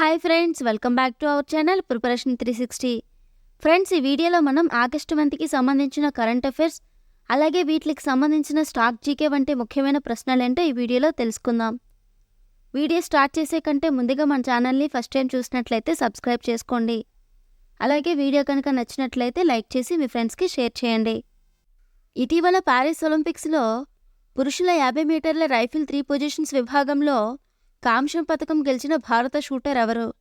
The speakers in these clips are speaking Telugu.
Hi friends welcome back to our channel preparation three sixty. Friends ఈ వీడియోలో మనం ఆగస్టు మంత్కి సంబంధించిన కరెంట్ అఫైర్స్ అలాగే వీటికి సంబంధించిన స్టాక్ జీకే వంటి ముఖ్యమైన ప్రశ్నలు ఏంటో ఈ వీడియోలో తెలుసుకుందాం. వీడియో స్టార్ట్ చేసే కంటే ముందుగా మన ఛానల్ని ఫస్ట్ టైం చూసినట్లయితే సబ్స్క్రైబ్ చేసుకోండి. అలాగే వీడియో కనుక నచ్చినట్లయితే లైక్ చేసి మీ ఫ్రెండ్స్కి షేర్ చేయండి. ఇటీవల ప్యారిస్ ఒలింపిక్స్లో పురుషుల యాభై మీటర్ల రైఫిల్ త్రీ పొజిషన్స్ విభాగంలో కాంస్యం పథకం గెలిచిన భారత షూటర్ ఎవరు?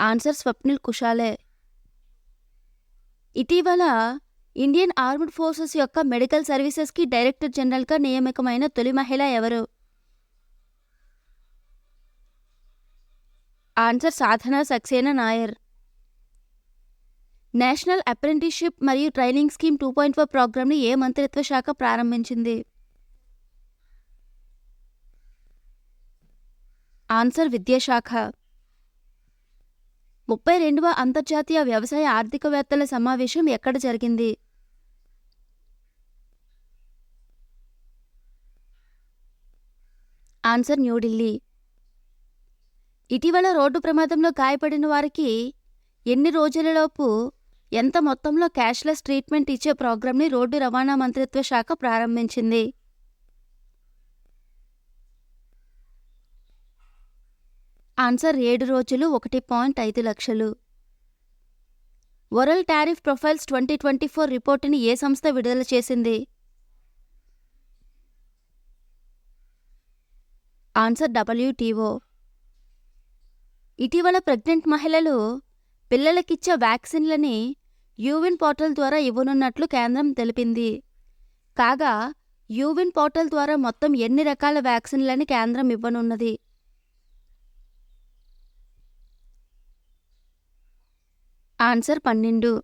ఆన్సర్ స్వప్నిల్ కుషాలే. ఇటీవల ఇండియన్ ఆర్మ్డ్ ఫోర్సెస్ యొక్క మెడికల్ సర్వీసెస్కి డైరెక్టర్ జనరల్గా నియామకమైన తొలి మహిళ ఎవరు? Answer Sadhana Saxena Nair. National apprenticeship మరియు training scheme two point four ప్రోగ్రామ్ని ఏ మంత్రిత్వ శాఖ ప్రారంభించింది? ఆన్సర్ విద్యాశాఖ. ముప్పై రెండవ అంతర్జాతీయ వ్యవసాయ ఆర్థికవేత్తల సమావేశం ఎక్కడ జరిగింది? ఆన్సర్ న్యూఢిల్లీ. ఇటీవల రోడ్డు ప్రమాదంలో గాయపడిన వారికి ఎన్ని రోజులలోపు ఎంత మొత్తంలో క్యాష్లెస్ ట్రీట్మెంట్ ఇచ్చే ప్రోగ్రాంని రోడ్డు రవాణా మంత్రిత్వ శాఖ ప్రారంభించింది? ఆన్సర్ ఏడు రోజులు ఒకటి పాయింట్ ఐదు లక్షలు. World tariff profiles twenty twenty four రిపోర్టుని ఏ సంస్థ విడుదల చేసింది? ఆన్సర్ డబ్ల్యూటీఓ ఇటీవల ప్రెగ్నెంట్ మహిళలు పిల్లలకిచ్చే వ్యాక్సిన్లని యూవిన్ పోర్టల్ ద్వారా ఇవ్వనున్నట్లు కేంద్రం తెలిపింది. కాగా యూవిన్ పోర్టల్ ద్వారా మొత్తం ఎన్ని రకాల వ్యాక్సిన్లని కేంద్రం ఇవ్వనున్నది? ఆన్సర్ పన్నెండు.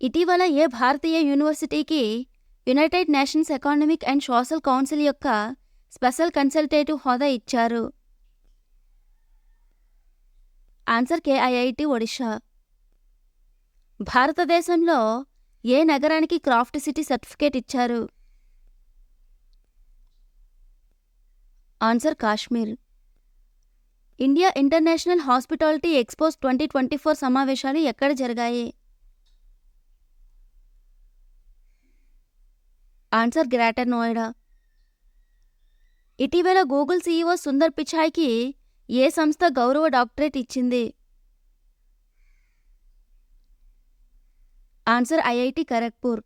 ఇటీవల ఏ భారతీయ యూనివర్సిటీకి United Nations economic and social council యొక్క స్పెషల్ కన్సల్టేటివ్ హోదా ఇచ్చారు? ఆన్సర్ కేఐఐటి ఒడిషా భారతదేశంలో ఏ నగరానికి క్రాఫ్ట్ సిటీ సర్టిఫికేట్ ఇచ్చారు? Answer Kashmir. India international hospitality expos twenty twenty four సమావేశాలు ఎక్కడ జరిగాయి? Answer greater Noida. ఇటీవల గూగుల్ సీఈఓ సుందర్ పిచాయ్కి ఏ సంస్థ గౌరవ డాక్టరేట్ ఇచ్చింది? Answer IIT Kharagpur.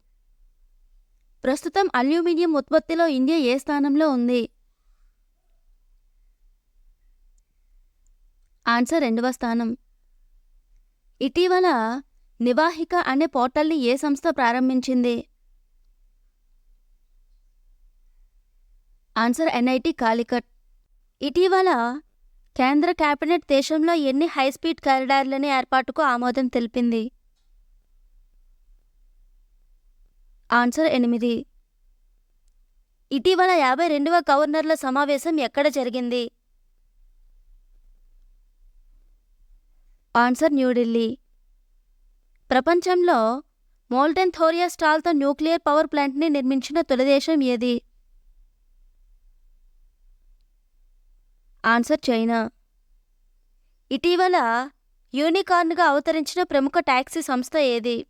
ప్రస్తుతం అల్యూమినియం ఉత్పత్తిలో ఇండియా ఏ స్థానంలో ఉంది? ఆన్సర్ రెండవ స్థానం. ఇటీవల నివాహిక అనే పోర్టల్ని ఏ సంస్థ ప్రారంభించింది? Answer NIT Calicut. ఇటీవల కేంద్ర కేబినెట్ దేశంలో ఎన్ని హైస్పీడ్ కారిడార్లని ఏర్పాటుకు ఆమోదం తెలిపింది? ఆన్సర్ ఎనిమిది. ఇటీవల యాభై రెండవ గవర్నర్ల సమావేశం ఎక్కడ జరిగింది? ఆన్సర్ న్యూఢిల్లీ ప్రపంచంలో మోల్టెన్ థోరియా స్టాల్తో న్యూక్లియర్ పవర్ ప్లాంట్ని నిర్మించిన తొలి దేశం ఏది? Answer China. ఇటీవల యూనికార్న్గా అవతరించిన ప్రముఖ టాక్సీ సంస్థ ఏది?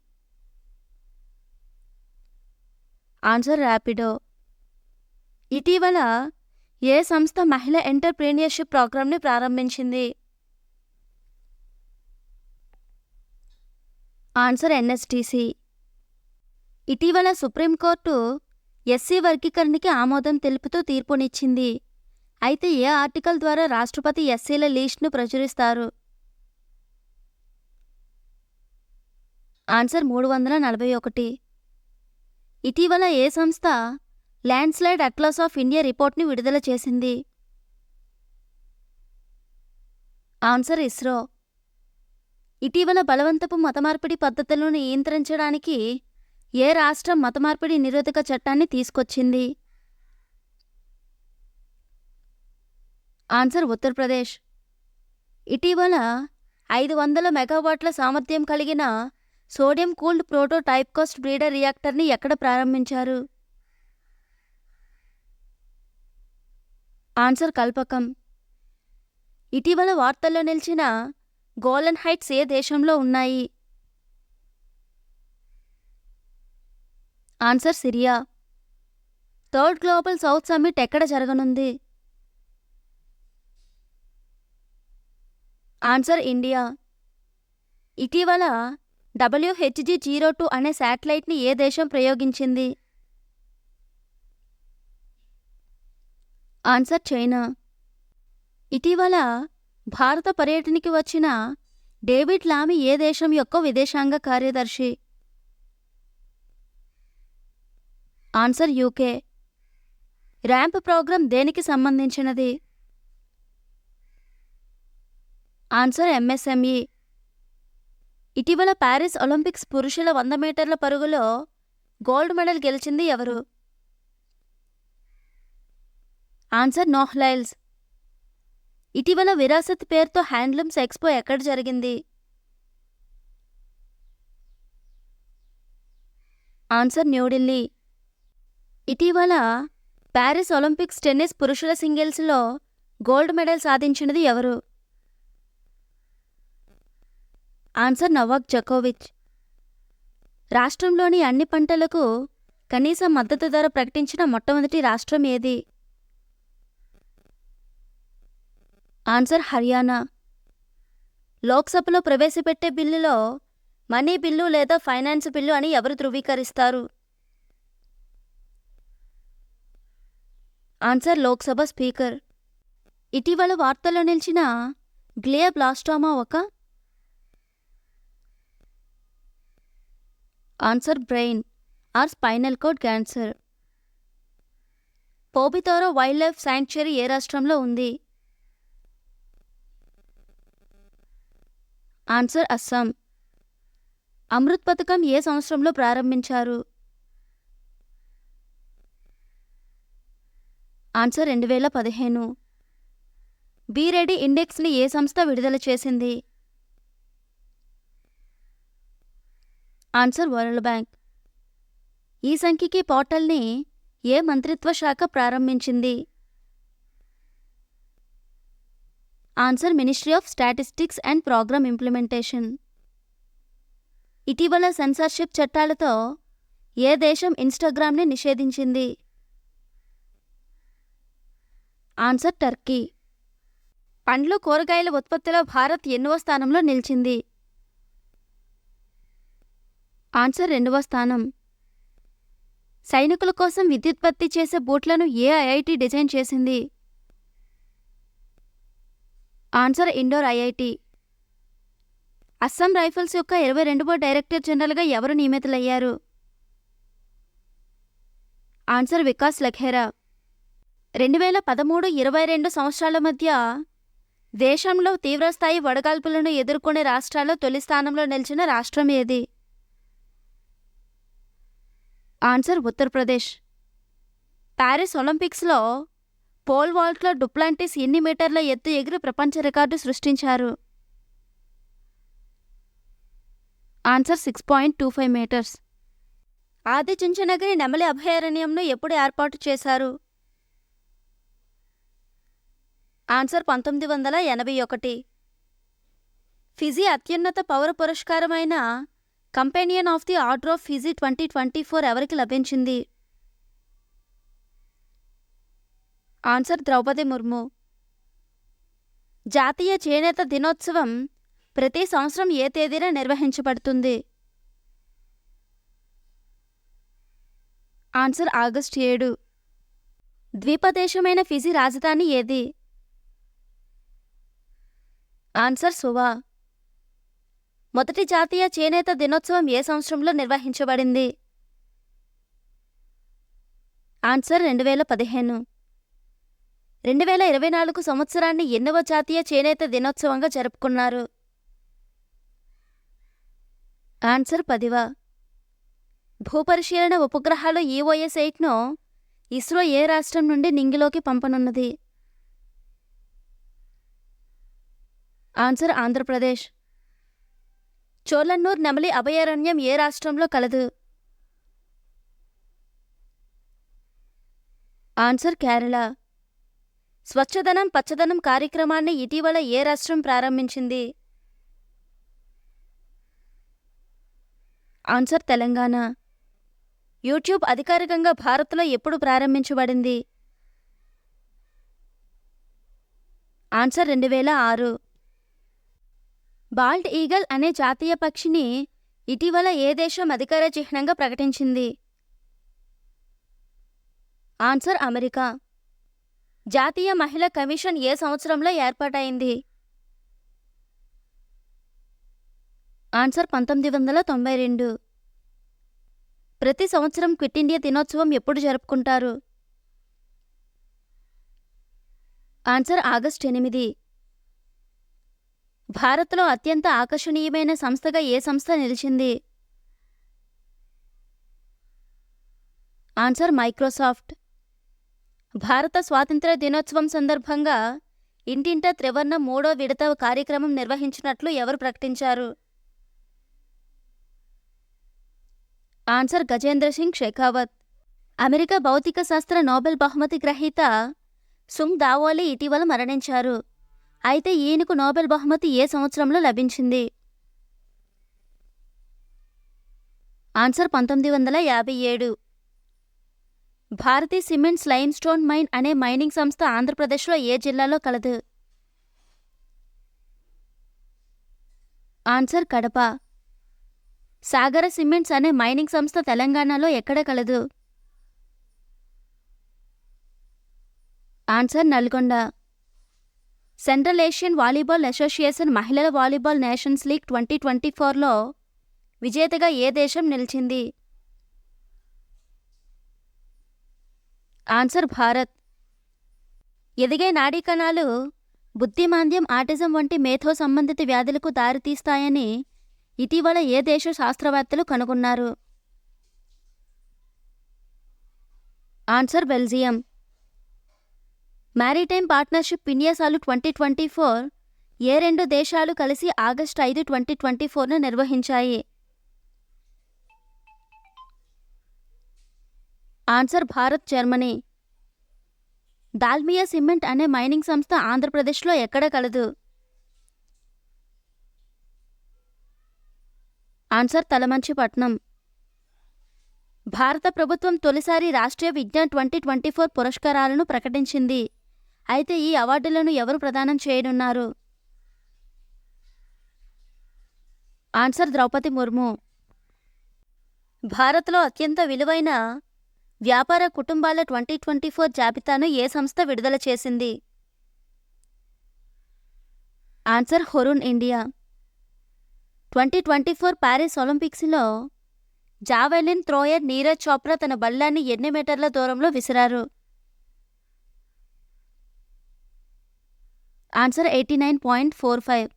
ఆన్సర్ ర్యాపిడో. ఇటీవల ఏ సంస్థ మహిళ ఎంటర్ప్రీనియర్షిప్ ప్రోగ్రామ్ని ప్రారంభించింది? Answer NSTC. ఇటీవల సుప్రీంకోర్టు ఎస్సీ వర్గీకరణకి ఆమోదం తెలుపుతూ తీర్పునిచ్చింది. అయితే ఏ ఆర్టికల్ ద్వారా రాష్ట్రపతి ఎస్సీల లీస్ట్ను ప్రచురిస్తారు? ఆన్సర్ మూడు వందల నలభై ఒకటి. ఇటీవల ఏ సంస్థ ల్యాండ్స్లైడ్ అట్లాస్ ఆఫ్ ఇండియా రిపోర్ట్ని విడుదల చేసింది? ఆన్సర్ ఇస్రో. ఇటీవల బలవంతపు మతమార్పిడి పద్ధతులను నియంత్రించడానికి ఏ రాష్ట్రం మతమార్పిడి నిరోధక చట్టాన్ని తీసుకొచ్చింది? ఆన్సర్ ఉత్తరప్రదేశ్. ఇటీవల ఐదు వందల మెగావాట్ల సామర్థ్యం కలిగిన sodium cooled prototype fast breeder రియాక్టర్ని ఎక్కడ ప్రారంభించారు? ఆన్సర్ కల్పకం. ఇటీవల వార్తల్లో నిలిచిన గోలన్ హైట్స్ ఏ దేశంలో ఉన్నాయి? Answer Syria. Third global south summit ఎక్కడ జరగనుంది? Answer India. ఇటీవల డబ్ల్యూహెచ్జి జీరో టూ అనే శాటిలైట్ని ఏ దేశం ప్రయోగించింది? Answer China. ఇటీవల భారత పర్యటనకి వచ్చిన డేవిడ్ లామి ఏ దేశం యొక్క విదేశాంగ కార్యదర్శి? Answer UK. ర్యాంప్ ప్రోగ్రాం దేనికి సంబంధించినది? Answer MSME. ఇటీవల ప్యారిస్ ఒలింపిక్స్ పురుషుల వంద మీటర్ల పరుగులో గోల్డ్ మెడల్ గెలిచింది ఎవరు? ఆన్సర్ నోహ్లైల్స్ ఇటీవల విరాసత్ పేరుతో హ్యాండ్లూమ్స్ ఎక్స్పో ఎక్కడ జరిగింది? ఆన్సర్ న్యూఢిల్లీ ఇటీవల ప్యారిస్ ఒలింపిక్స్ టెన్నిస్ పురుషుల సింగిల్స్లో గోల్డ్ మెడల్ సాధించినది ఎవరు? ఆన్సర్ నవాక్ జకోవిచ్. రాష్ట్రంలోని అన్ని పంటలకు కనీస మద్దతు ధర ప్రకటించిన మొట్టమొదటి రాష్ట్రం ఏది? ఆన్సర్ హర్యానా. లోక్సభలో ప్రవేశపెట్టే బిల్లులో మనీ బిల్లు లేదా ఫైనాన్స్ బిల్లు అని ఎవరు ధృవీకరిస్తారు? Answer Lok Sabha speaker. ఇటీవల వార్తల్లో నిలిచిన గ్లియోబ్లాస్టోమా ఒక answer brain or spinal cord cancer. Pobitora wildlife sanctuary ఏ రాష్ట్రంలో ఉంది? ఆన్సర్ అస్సాం. అమృత్ పథకం ఏ సంవత్సరంలో ప్రారంభించారు? ఆన్సర్ రెండు వేల పదిహేను బీరెడీ ఇండెక్స్ని ఏ సంస్థ విడుదల చేసింది? Answer world bank. ఈ సంఖ్యకి పోర్టల్ని ఏ మంత్రిత్వ శాఖ ప్రారంభించింది? Answer ministry of statistics and programme implementation. ఇటీవల సెన్సార్షిప్ చట్టాలతో ఏ దేశం ఇన్స్టాగ్రామ్ని నిషేధించింది? Answer Turkey. పండ్లు కూరగాయల ఉత్పత్తిలో భారత్ ఎన్నవ స్థానంలో నిలిచింది. ఆన్సర్ రెండవ స్థానం. సైనికుల కోసం విద్యుత్పత్తి చేసే బూట్లను ఏ ఐఐటి డిజైన్ చేసింది? Answer Indore IIT. Assam rifles యొక్క ఇరవై రెండవ డైరెక్టర్ జనరల్గా ఎవరు నియమితులయ్యారు? ఆన్సర్ వికాస్ లఖేరా. రెండు వేల పదమూడు ఇరవై రెండు సంవత్సరాల మధ్య దేశంలో తీవ్రస్థాయి వడగాల్పులను ఎదుర్కొనే రాష్ట్రాల్లో తొలి స్థానంలో నిలిచిన రాష్ట్రం ఏది? ఆన్సర్ ఉత్తరప్రదేశ్. ప్యారిస్ ఒలింపిక్స్లో పోల్ వాల్ట్లో డుప్లాంటిస్ ఎన్ని మీటర్ల ఎత్తు ఎగిరి ప్రపంచ రికార్డు సృష్టించారు? Answer six point two five metres. Adi Chunchanagiri నెమలి అభయారణ్యంను ఎప్పుడు ఏర్పాటు చేశారు? ఆన్సర్ పంతొమ్మిది వందల ఎనభై ఒకటి. ఫిజీ అత్యున్నత పౌర పురస్కారమైన companion of the order of Fiji twenty twenty four ఎవరికి లభించింది? ఆన్సర్ ద్రౌపది ముర్ము. జాతీయ చేనేత దినోత్సవం ప్రతి సంవత్సరం ఏ తేదీన నిర్వహించబడుతుంది? ఆన్సర్ ఆగస్ట్ ఏడు. ద్వీపదేశమైన ఫిజీ రాజధాని ఏది? Answer Suva. మొదటి జాతీయ చేనేత దినోత్సవం ఏ సంవత్సరంలో నిర్వహించబడింది? ఆన్సర్ రెండు వేల పదిహేను. రెండు వేల ఇరవై నాలుగు సంవత్సరాన్ని ఎన్నవ జాతీయ చేనేత దినోత్సవంగా జరుపుకున్నారు. ఆన్సర్ పదివ. భూపరిశీలన ఉపగ్రహాలు ఈఓఎస్ ఎయిట్ను ఇస్రో ఏ రాష్ట్రం నుండి నింగిలోకి పంపనున్నది? ఆన్సర్ ఆంధ్రప్రదేశ్. చోలన్నూర్ నెమలి అభయారణ్యం ఏ రాష్ట్రంలో కలదు? ఆన్సర్ కేరళ. స్వచ్ఛదనం పచ్చదనం కార్యక్రమాన్ని ఇటీవల ఏ రాష్ట్రం ప్రారంభించింది? ఆన్సర్ తెలంగాణ. యూట్యూబ్ అధికారికంగా భారత్లో ఎప్పుడు ప్రారంభించబడింది? ఆన్సర్ రెండు వేల ఆరు. బాల్డ్ ఈగల్ అనే జాతీయ పక్షిని ఇటీవల ఏ దేశం అధికార చిహ్నంగా ప్రకటించింది? Answer America. జాతీయ మహిళా కమిషన్ ఏ సంవత్సరంలో ఏర్పాటైంది? ఆన్సర్ పంతొమ్మిది వందల తొంభై రెండు. ప్రతి సంవత్సరం క్విట్ ఇండియా దినోత్సవం ఎప్పుడు జరుపుకుంటారు? ఆన్సర్ ఆగస్ట్ ఎనిమిది. భారత్లో అత్యంత ఆకర్షణీయమైన సంస్థగా ఏ సంస్థ నిలిచింది? Answer Microsoft. భారత స్వాతంత్ర్య దినోత్సవం సందర్భంగా ఇంటింట త్రివర్ణ మూడో విడత కార్యక్రమం నిర్వహించినట్లు ఎవరు ప్రకటించారు? ఆన్సర్ గజేంద్ర సింగ్ షెకావత్ అమెరికా భౌతిక శాస్త్ర నోబెల్ బహుమతి గ్రహీత సుంగ్ దావోలి ఇటీవల మరణించారు. అయితే ఈయనకు నోబెల్ బహుమతి ఏ సంవత్సరంలో లభించింది? ఆన్సర్ పంతొమ్మిది వందల యాభై ఏడు. Bharathi cements limestone mine అనే మైనింగ్ సంస్థ ఆంధ్రప్రదేశ్లో ఏ జిల్లాలో కలదు? ఆన్సర్ కడప. సాగర సిమెంట్స్ అనే మైనింగ్ సంస్థ తెలంగాణలో ఎక్కడ కలదు? Answer Nalgonda. Central Asian volleyball association మహిళల volleyball nations league twenty twenty ఫోర్లో విజేతగా ఏ దేశం నిలిచింది? ఆన్సర్ భారత్. ఎదిగే నాడీ కణాలు బుద్ధిమాంద్యం ఆటిజం వంటి మేధో సంబంధిత వ్యాధులకు దారితీస్తాయని ఇటీవల ఏ దేశ శాస్త్రవేత్తలు కనుగొన్నారు? Answer Belgium. మ్యారీటైమ్ పార్ట్నర్షిప్ విన్యాసాలు ట్వంటీ ట్వంటీ ఫోర్ ఏ రెండు దేశాలు కలిసి ఆగస్టు ఐదు ట్వంటీ ట్వంటీ ఫోర్ను నిర్వహించాయి. Answer Bharat Germany Dalmia cement అనే మైనింగ్ సంస్థ ఆంధ్రప్రదేశ్లో ఎక్కడ కలదు? ఆన్సర్ తలమంచిపట్నం. భారత ప్రభుత్వం తొలిసారి Rashtriya Vigyan twenty twenty four పురస్కారాలను ప్రకటించింది. అయితే ఈ అవార్డులను ఎవరు ప్రదానం చేయనున్నారు? ఆన్సర్ ద్రౌపది ముర్ము. భారత్లో అత్యంత విలువైన వ్యాపార కుటుంబాల ట్వంటీ ట్వంటీ ఫోర్ జాబితాను ఏ సంస్థ విడుదల చేసింది? Answer Hurun India. Twenty twenty four Paris ఒలింపిక్స్లో జావెలిన్ త్రోయర్ నీరజ్ చోప్రా తన బల్లాన్ని ఎన్ని మీటర్ల దూరంలో విసిరారు? Answer eighty nine point four five.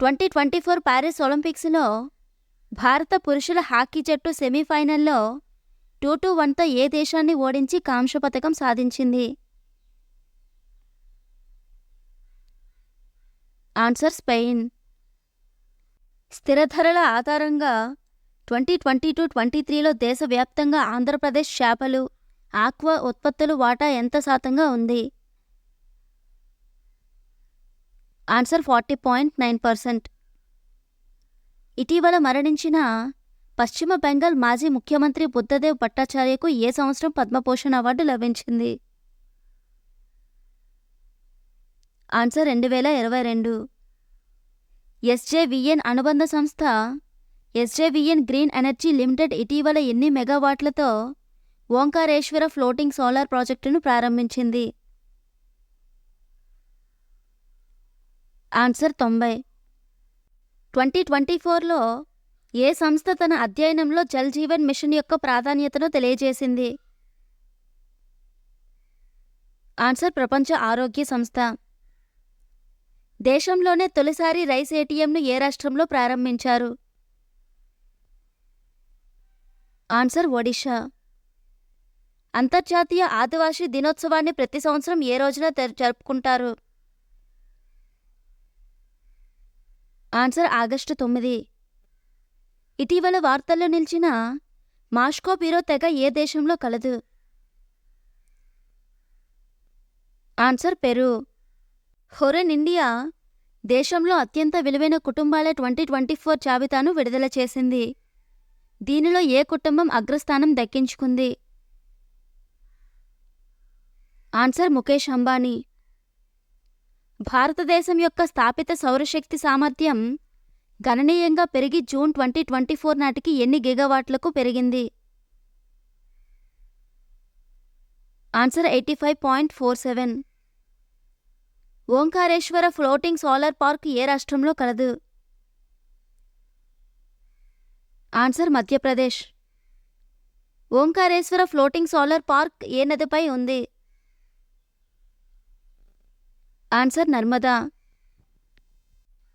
Twenty twenty four Paris ఒలింపిక్స్లో భారత పురుషుల హాకీ జట్టు సెమీఫైనల్లో టూ టూ వన్తో ఏ దేశాన్ని ఓడించి కాంస్య పథకం సాధించింది? Answer Spain. స్థిర ధరల ఆధారంగా ట్వంటీ ట్వంటీ టూ ట్వంటీ త్రీలో దేశవ్యాప్తంగా ఆంధ్రప్రదేశ్ చేపలు ఆక్వా ఉత్పత్తులు వాటా ఎంత శాతంగా ఉంది? Answer forty point nine percent. ఇటీవల మరణించిన పశ్చిమ బెంగాల్ మాజీ ముఖ్యమంత్రి బుద్ధదేవ్ భట్టాచార్యకు ఏ సంవత్సరం పద్మభూషణ్ అవార్డు లభించింది? ఆన్సర్ రెండు వేల ఇరవై రెండు. ఎస్జేవిఎన్ అనుబంధ సంస్థ ఎస్జేవిఎన్ గ్రీన్ ఎనర్జీ లిమిటెడ్ ఇటీవల ఎన్ని మెగావాట్లతో ఓంకారేశ్వర ఫ్లోటింగ్ సోలార్ ప్రాజెక్టును ప్రారంభించింది? ఆన్సర్ తొంభై. ట్వంటీ ట్వంటీ ఫోర్లో ఏ సంస్థ తన అధ్యయనంలో జల్ జీవన్ మిషన్ యొక్క ప్రాధాన్యతను తెలియజేసింది? ఆన్సర్ ప్రపంచ ఆరోగ్య సంస్థ. దేశంలోనే తొలిసారి రైస్ ఏటీఎంను ఏ రాష్ట్రంలో ప్రారంభించారు? ఆన్సర్ ఒడిషా అంతర్జాతీయ ఆదివాసీ దినోత్సవాన్ని ప్రతి సంవత్సరం ఏ రోజున జరుపుకుంటారు? ఆన్సర్ ఆగస్టు తొమ్మిది. ఇటీవల వార్తల్లో నిలిచిన మాస్కో పీరో తెగ ఏ దేశంలో కలదు? Answer Peru. హొరెన్ ఇండియా దేశంలో అత్యంత విలువైన కుటుంబాల ట్వంటీ ట్వంటీ ఫోర్ జాబితాను విడుదల చేసింది. దీనిలో ఏ కుటుంబం అగ్రస్థానం దక్కించుకుంది? ఆన్సర్ ముఖేష్ అంబానీ. భారతదేశం యొక్క స్థాపిత సౌరశక్తి సామర్థ్యం గణనీయంగా పెరిగి జూన్ ట్వంటీ ట్వంటీ ఫోర్ నాటికి ఎన్ని గిగావాట్లకు పెరిగింది? Answer eighty five point four seven. Omkareshwar floating solar park ఏ రాష్ట్రంలో కలదు? Answer Madhya Pradesh. Omkareshwar floating solar park ఏ నదిపై ఉంది? ఆన్సర్ నర్మదా.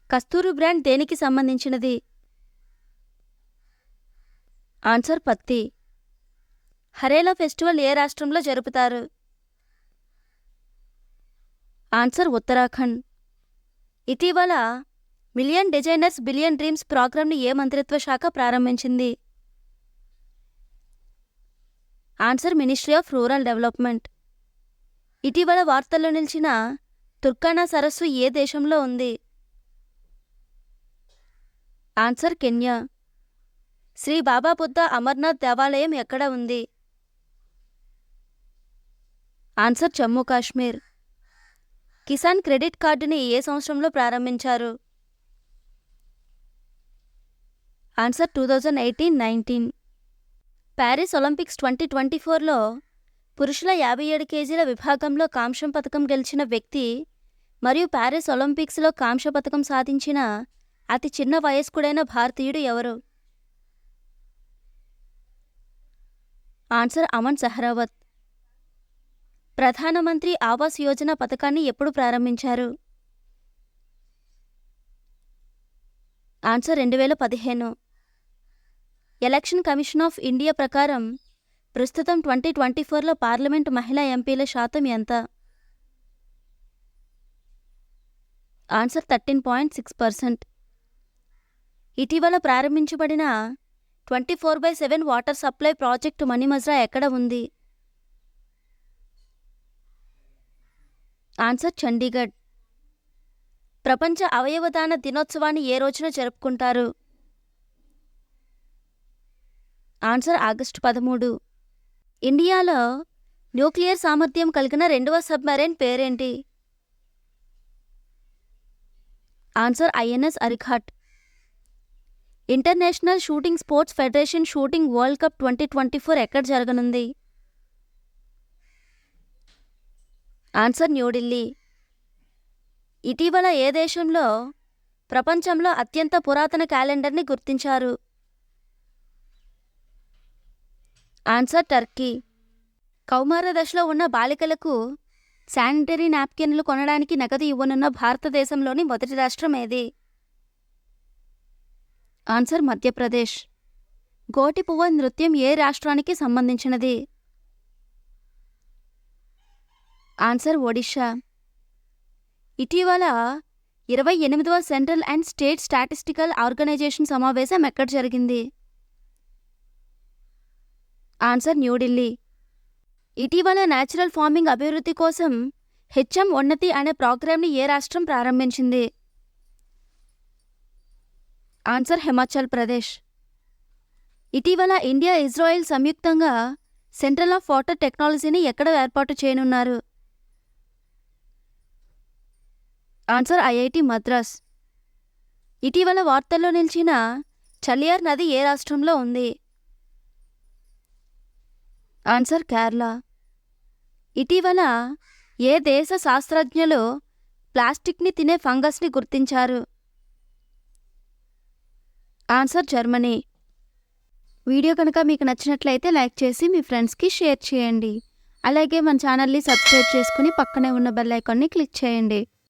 కస్తూరు బ్రాండ్ దేనికి సంబంధించినది? ఆన్సర్ పత్తి. హరేలా ఫెస్టివల్ ఏ రాష్ట్రంలో జరుపుతారు? ఆన్సర్ ఉత్తరాఖండ్. ఇటీవల మిలియన్ డిజైనర్స్ బిలియన్ డ్రీమ్స్ ప్రోగ్రాంను ఏ మంత్రిత్వ శాఖ ప్రారంభించింది? Answer ministry of rural development. ఇటీవల వార్తల్లో నిలిచిన తుర్కానా సరస్సు ఏ దేశంలో ఉంది? Answer Kenya. శ్రీ బాబా బుద్ధ అమర్నాథ్ దేవాలయం ఎక్కడ ఉంది? ఆన్సర్ జమ్మూ కాశ్మీర్. కిసాన్ క్రెడిట్ కార్డుని ఏ సంవత్సరంలో ప్రారంభించారు? Answer two thousand eighteen nineteen. Paris Olympics twenty twenty ఫోర్లో పురుషుల యాభై ఏడు కేజీల విభాగంలో కాంస్యం పథకం గెలిచిన వ్యక్తి మరియు ప్యారిస్ ఒలింపిక్స్లో కాంస్య పథకం సాధించిన అతి చిన్న వయస్కుడైన భారతీయుడు ఎవరు? ఆన్సర్ అమన్ సహరావత్. ప్రధానమంత్రి ఆవాస్ యోజన పథకాన్ని ఎప్పుడు ప్రారంభించారు? ఆన్సర్ రెండు వేల పదిహేను. ఎలక్షన్ కమిషన్ ఆఫ్ ఇండియా ప్రకారం ప్రస్తుతం ట్వంటీ ట్వంటీ ఫోర్లో పార్లమెంటు మహిళా ఎంపీల శాతం ఎంత? Answer thirteen point six percent. ఇటీవల ప్రారంభించబడిన twenty four by seven water supply project Manimajra ఎక్కడ ఉంది? ఆన్సర్ చండీగఢ్. ప్రపంచ అవయవదాన దినోత్సవాన్ని ఏ రోజున జరుపుకుంటారు? ఆన్సర్ ఆగస్టు పదమూడు. ఇండియాలో న్యూక్లియర్ సామర్థ్యం కలిగిన రెండవ సబ్మెరైన్ పేరేంటి? Answer INS Arighat. International shooting sports federation shooting world cup twenty twenty four ఎక్కడ జరగనుంది? ఆన్సర్ న్యూఢిల్లీ. ఇటీవల ఏ దేశంలో ప్రపంచంలో అత్యంత పురాతన క్యాలెండర్ని గుర్తించారు? Answer Turkey. కౌమార దశలో ఉన్న బాలికలకు శానిటరీ నాప్కిన్లు కొనడానికి నగదు ఇవ్వనున్న భారతదేశంలోని మొదటి రాష్ట్రం ఏది? ఆన్సర్ మధ్యప్రదేశ్. గోటిపువ్వ నృత్యం ఏ రాష్ట్రానికి సంబంధించినది? ఆన్సర్ ఒడిషా ఇటీవల ఇరవై ఎనిమిదవ central and state statistical organisation సమావేశం ఎక్కడ జరిగింది? ఆన్సర్ న్యూఢిల్లీ. ఇటీవల న్యాచురల్ ఫార్మింగ్ అభివృద్ధి కోసం హెచ్ఎం ఉన్నతి అనే ప్రోగ్రాంని ఏ రాష్ట్రం ప్రారంభించింది? ఆన్సర్ హిమాచల్ ప్రదేశ్. ఇటీవల ఇండియా ఇజ్రాయెల్ సంయుక్తంగా సెంట్రల్ ఆఫ్ వాటర్ టెక్నాలజీని ఎక్కడ ఏర్పాటు చేయనున్నారు? Answer IIT Madras. ఇటీవల వార్తల్లో నిలిచిన చలియార్ నది ఏ రాష్ట్రంలో ఉంది? ఆన్సర్ కేరళ. ఇటీవల ఏ దేశ శాస్త్రజ్ఞులు ప్లాస్టిక్ని తినే ఫంగస్ని గుర్తించారు? Answer Germany. వీడియో కనుక మీకు నచ్చినట్లయితే లైక్ చేసి మీ ఫ్రెండ్స్కి షేర్ చేయండి. అలాగే మన ఛానల్ని సబ్స్క్రైబ్ చేసుకుని పక్కనే ఉన్న బెల్ ఐకాన్ని క్లిక్ చేయండి.